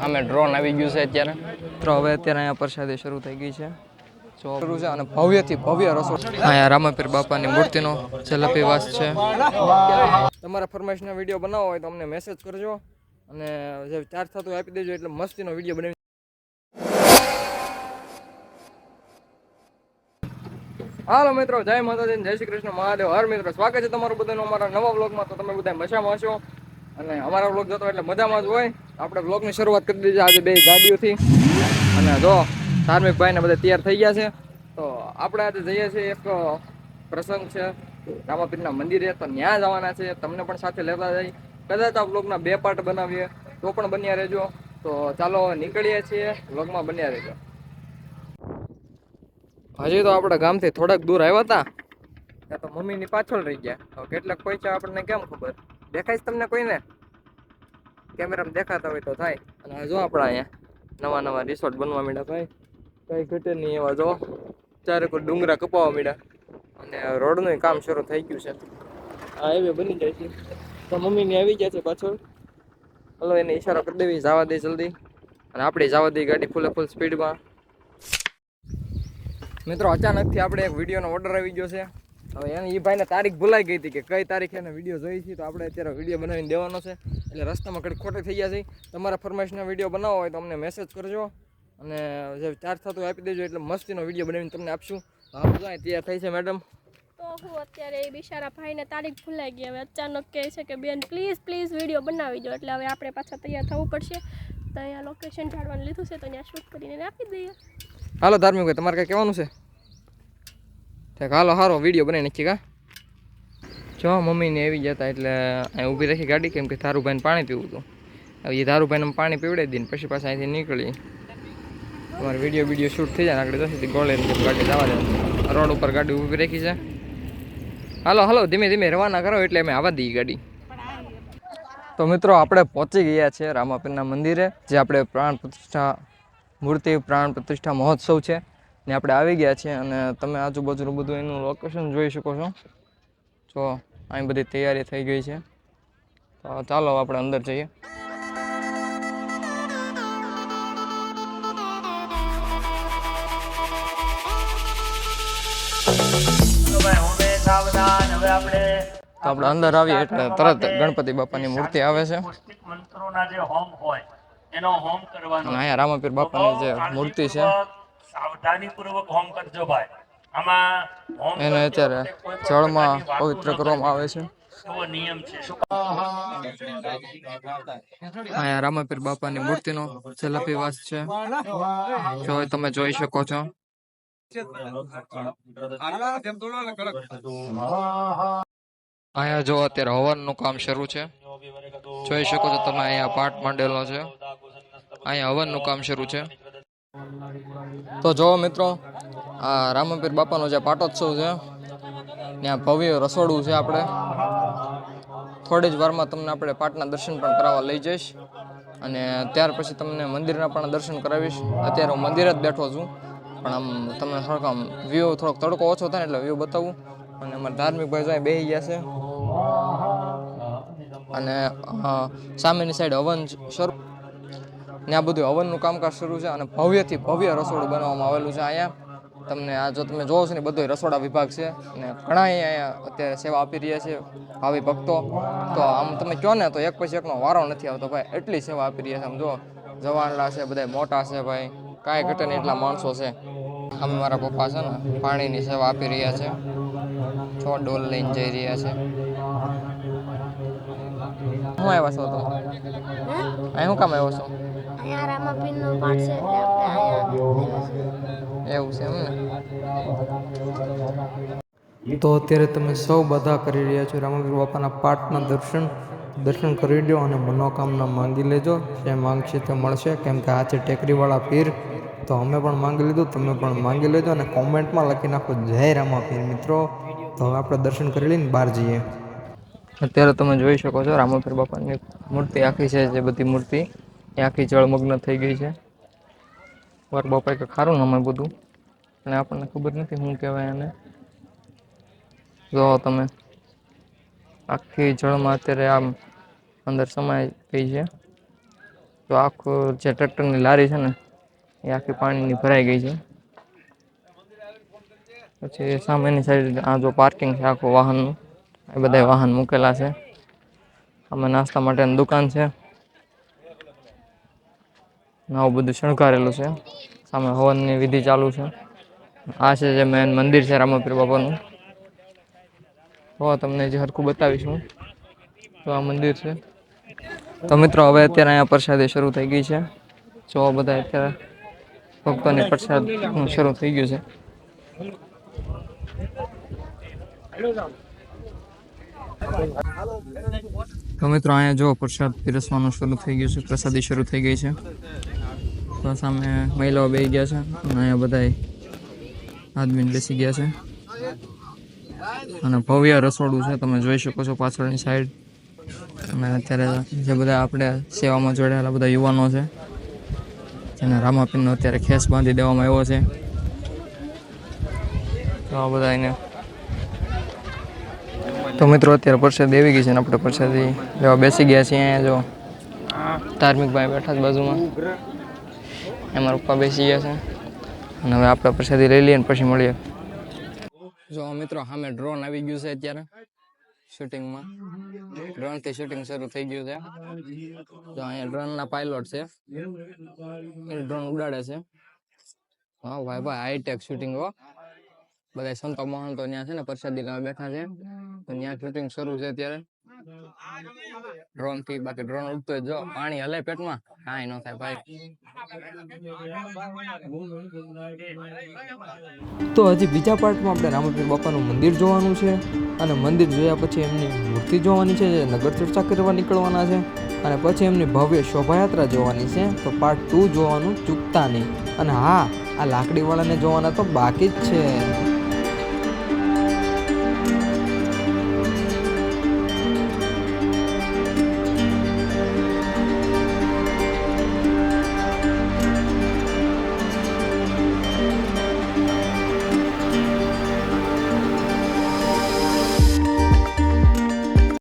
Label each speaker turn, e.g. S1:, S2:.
S1: સામે ડ્રોન આવી ગયું છે અત્યારે. તો હવે અત્યારે અહીંયા પ્રસાદી શરૂ થઈ ગઈ છે. શરૂ છે અને ભવ્યથી ભવ્ય રસો અહીંયા રામાપીર બાપાની મૂર્તિનો જલેબી વાસ છે. તમારા ફરમાઈશના વીડિયો બનાવો હોય તો અમને મેસેજ કરજો અને જે ચાર્જ થતું આપી દેજો એટલે મસ્તીનો વીડિયો બનાવી હાલો મિત્રો, જય માતાજી જય શ્રી કૃષ્ણ મહાદેવ. હર મિત્રો, સ્વાગત છે તમારું બધાનું અમારા નવા વ્લોગમાં તો તમે બધા મજામાં છો અને અમારા વ્લોગ જોતો એટલે મજામાં જ હોય. આપણે વ્લોગની શરૂઆત કરી દીધી આજે બે ગાડીઓથી. અને જો, ધાર્મિક ભાઈને બધા તૈયાર થઈ ગયા છે. તો આપણે આજે જઈએ છીએ એક પ્રસંગ છે. રામાપીરના મંદિરે, તો ત્યાં જવાના છે. તમને પણ સાથે લેતા જઈ. કદાચ આ વ્લોગના બે પાર્ટ બનાવીએ, તો પણ બન્યા રહેજો. તો ચાલો નીકળીએ છીએ વ્લોગમાં બન્યા રહેજો. હજી તો આપણે ગામથી થોડાક દૂર આવ્યા હતા. ત્યાં તો મમ્મીની પાછળ રહી ગયા. તો કેટલાક પૈસા આપણને કેમ ખબર? દેખાય તમને કોઈને? કેમેરામાં દેખાતા હોય તો થાય. અને જો આપણા અહીંયા નવા નવા રિસોર્ટ બનવા માંડ્યા ભાઈ. કંઈ ઘટે નહીં એવા જો. ચારે કોઈ ડુંગરા કપાવા માંડ્યા. અને રોડનું કામ શરૂ થઈ ગયું છે. આ હાઈવે બની જાય છે. તો મમ્મીની આવી ગયા છે પાછળ. હલો, એને ઈશારો કરી દેવી. જવા દે જલ્દી. અને આપણે જવા દઈએ ગાડી ફૂલે ફૂલ સ્પીડમાં મિત્રો, અચાનકથી આપણે એક વિડીયોનો ઓર્ડર આવી ગયો છે. હવે એને એ ભાઈને તારીખ ભૂલાઈ ગઈ હતી કે કઈ તારીખે એને વીડિયો જોઈ છે તો આપણે અત્યારે વીડિયો બનાવીને દેવાનો છે. એટલે રસ્તામાં ઘડી ખોટી થઈ ગયા છે. તમારા ફરમાઈશના વીડિયો બનાવો હોય તો અમને મેસેજ કરજો અને જે ચાર્જ થતું આપી દેજો એટલે મસ્તીનો વીડિયો બનાવીને તમને આપશું. હા જાય તૈયાર થઈ છે મેડમ
S2: તો હું અત્યારે એ બિચારા ભાઈને તારીખ ભૂલાઈ ગઈ. હવે અચાનક કહે છે કે બેન પ્લીઝ પ્લીઝ વીડિયો બનાવી દો એટલે હવે આપણે પાછા તૈયાર થવું પડશે. તો અહીંયા લોકેશન જાણવાનું લીધું છે તો ત્યાં શૂટ કરીને આપી દઈએ.
S1: હાલો ધાર્મિક તમારે કંઈ કહેવાનું છે? હાલો સારો વીડિયો બનાવી નાખી કા? જો મમ્મીને આવી જતા એટલે અહીં ઊભી રાખી ગાડી કેમ કે ધારુભાઈને પાણી પીવું હતું. હવે એ ધારુભાઈને પાણી પીવડાવી દઈને પછી પાછા અહીંથી નીકળી. તમારે વીડિયો વીડિયો શૂટ થઈ જાય આગળ જશે ગોળે ગાડી જવા દે રોડ ઉપર ગાડી ઊભી રાખી છે. હાલો હાલો, ધીમે ધીમે રવાના કરો એટલે અમે આવવા દઈએ ગાડી. તો મિત્રો, આપણે પહોંચી ગયા છે રામાપીરના મંદિરે, જે આપણે પ્રાણ પ્રતિષ્ઠા, મૂર્તિ પ્રાણ પ્રતિષ્ઠા મહોત્સવ છે. ને આપણે આવી ગયા છીએ અને તમે આજુબાજુનું બધું એનું લોકેશન જોઈ શકો છો. જો અહીં બધી તૈયારી થઈ ગઈ છે. તો ચાલો આપણે અંદર જઈએ. તો આપણે અંદર આવીએ એટલે તરત ગણપતિ બાપાની મૂર્તિ આવે છે.
S3: મંત્રોના જે હોમ હોય એનો હોમ કરવાનો
S1: અહીંયા રામાપીર બાપાની જે મૂર્તિ છે.
S3: સાવધાની પૂર્વક હોમ કરજો ભાઈ. આમાં હોમ
S1: એને અત્યારે જળમાં પવિત્ર કરવામાં આવે છે.
S3: એવો નિયમ છે.
S1: અહીંયા રામાપીર બાપાની મૂર્તિનો જલેબી વાસ છે. જો તમે જોઈ શકો છો. અહીંયા જો અત્યારે હવનનું કામ શરૂ છે. જોઈ શકો છો તમે અહીંયા પાઠ માંડેલો છે. અહીંયા હવનનું કામ શરૂ છે. તો જો મિત્રો, આ રામપીર બાપાનો જે પાટોત્સવ છે, ત્યાં ભવ્ય રસોડું છે આપણે. થોડી જ વારમાં તમને આપણે પાટના દર્શન પણ કરાવવા લઈ જઈશ. અને ત્યાર પછી તમને મંદિરના પણ દર્શન કરાવીશ. અત્યારે હું મંદિર જ બેઠો છું, પણ આમ તમને થોડોક આમ વ્યૂ થોડોક તડકો ઓછો થાય એટલે વ્યૂ બતાવું. અને અમારા ધાર્મિક ભાઈ જાય બેસી ગયા છે. અને સામેની સાઈડ હવન શરૂ ને આ બધું હવનનું કામકાજ શરૂ છે અને ભવ્યથી ભવ્ય રસોડું બનાવવામાં આવેલું છે અહીંયા. તમને આ જો તમે જોવો છો ને બધો રસોડા વિભાગ છે અને ઘણા અહીંયા અત્યારે સેવા આપી રહ્યા છે ભાવિ ભક્તો. તો આમ તમે કહો ને, તો એક પછી એકનો વારો નથી આવતો ભાઈ. એટલી સેવા આપી રહ્યા છે આમ જો. જવાનલા છે બધા મોટા છે ભાઈ. કાંઈ ઘટે નહીં એટલા માણસો છે. અમે મારા પપ્પા છે ને, પાણીની સેવા આપી રહ્યા છે. છ ડોલ લઈને જઈ રહ્યા છે. હું આવ્યા છો તો? અહીં શું કામ આવ્યો છો?
S2: અહીંયા રામાપીરનો પાઠ છે એટલે આપણે
S1: એવું છે એમ ને? તો અત્યારે તમે સૌ બધા કરી રહ્યા છો રામાપીર બાપાના પાઠના દર્શન. દર્શન કરી લો અને મનોકામના માંગી લેજો. જે માંગશે તે મળશે. કેમ કે આ છે ટેકરીવાળા પીર. તો અમે પણ માંગી લીધું તમે પણ માંગી લેજો અને કોમેન્ટમાં લખી નાખો જય રામા પીર મિત્રો. તો હવે આપણે દર્શન કરી લઈને બહાર જઈએ. અત્યારે તમે જોઈ શકો છો રામાપીર બાપાની મૂર્તિ આખી છે, જે બધી મૂર્તિ. એ આખી જળમગ્ન થઈ ગઈ છે. વાર બાપાએ કે ખારું ને અમે બધું. અને આપણને ખબર નથી શું કહેવાય એને. જો તમે આખી જળમાં અત્યારે આમ અંદર સમાઈ ગઈ છે. તો આખું જે ટ્રેક્ટરની લારી છે ને, એ આખી પાણીની ભરાઈ ગઈ છે. પછી સામેની સાઈડ આ જો પાર્કિંગ છે આખું વાહનનું. એ બધા વાહન મૂકેલા છે. આમાં નાસ્તા માટેની દુકાન છે. આવું બધું શણગારેલું છે. સામે હવનની વિધિ ચાલુ છે. આ છે જે મેન મંદિર છે રામાપીર બાપાનું તો તમને જે હરખું બતાવીશું તો આ મંદિર છે. તો મિત્રો, હવે અત્યારે અહીંયા પ્રસાદી શરૂ થઈ ગઈ છે. જો બધા અત્યારે ભક્તોની પ્રસાદ શરૂ થઈ ગયું છે. તો મિત્રો, અહીંયા જો પ્રસાદ પીરસવાનું શરૂ થઈ ગયું છે. પ્રસાદી શરૂ થઈ ગઈ છે. તો સામે મહિલાઓ બે ગયા છે અને અહીંયા બધા આદમી બેસી ગયા છે. અને ભવ્ય રસોડું છે, તમે જોઈ શકો છો પાછળની સાઈડ અને અત્યારે જે બધા આપણે સેવામાં જોડાયેલા બધા યુવાનો છે, જેને રામાપીરનો અત્યારે ખેસ બાંધી દેવામાં આવ્યો છે. તો આ બધા એને તો મિત્રો, અત્યારે પ્રસાદ આવી ગઈ છે આપણે પરસેથી લેવા બેસી ગયા છીએ અહીંયા જો. ધાર્મિક ભાઈ બેઠા છે બાજુમાં. એમાં પપ્પા બેસી ગયા છે. અને હવે આપણે પ્રસાદી લઈ લઈએ ને પછી મળીએ. જો મિત્રો, સામે ડ્રોન આવી ગયું છે અત્યારે શૂટિંગમાં ડ્રોનથી શૂટિંગ શરૂ થઈ ગયું છે. તો અહીંયા ડ્રોન ના પાયલોટ છે. એ ડ્રોન ઉડાડે છે. હા ભાઈ ભાઈ હાઈટેક શૂટિંગ હો. બધા સંતો મહંતો ત્યાં છે ને પ્રસાદી લેવા બેઠા છે. તો ત્યાં શૂટિંગ શરૂ છે અત્યારે. ડ્રોનથી બાકી ડ્રોન ઉડતો જો પાણી હલે પેટમાં. કાંઈ ન થાય ભાઈ. તો હજી બીજા પાર્ટમાં આપણે રામપીર બાપાનું મંદિર જોવાનું છે અને મંદિર જોયા પછી એમની મૂર્તિ જોવાની છે જે નગર ચર્ચા કરવા નીકળવાના છે અને પછી એમની ભવ્ય શોભાયાત્રા જોવાની છે. તો પાર્ટ ટુ જોવાનું ચૂકતા નહીં. અને હા, આ લાકડીવાળાને જોવાના તો બાકી જ છે.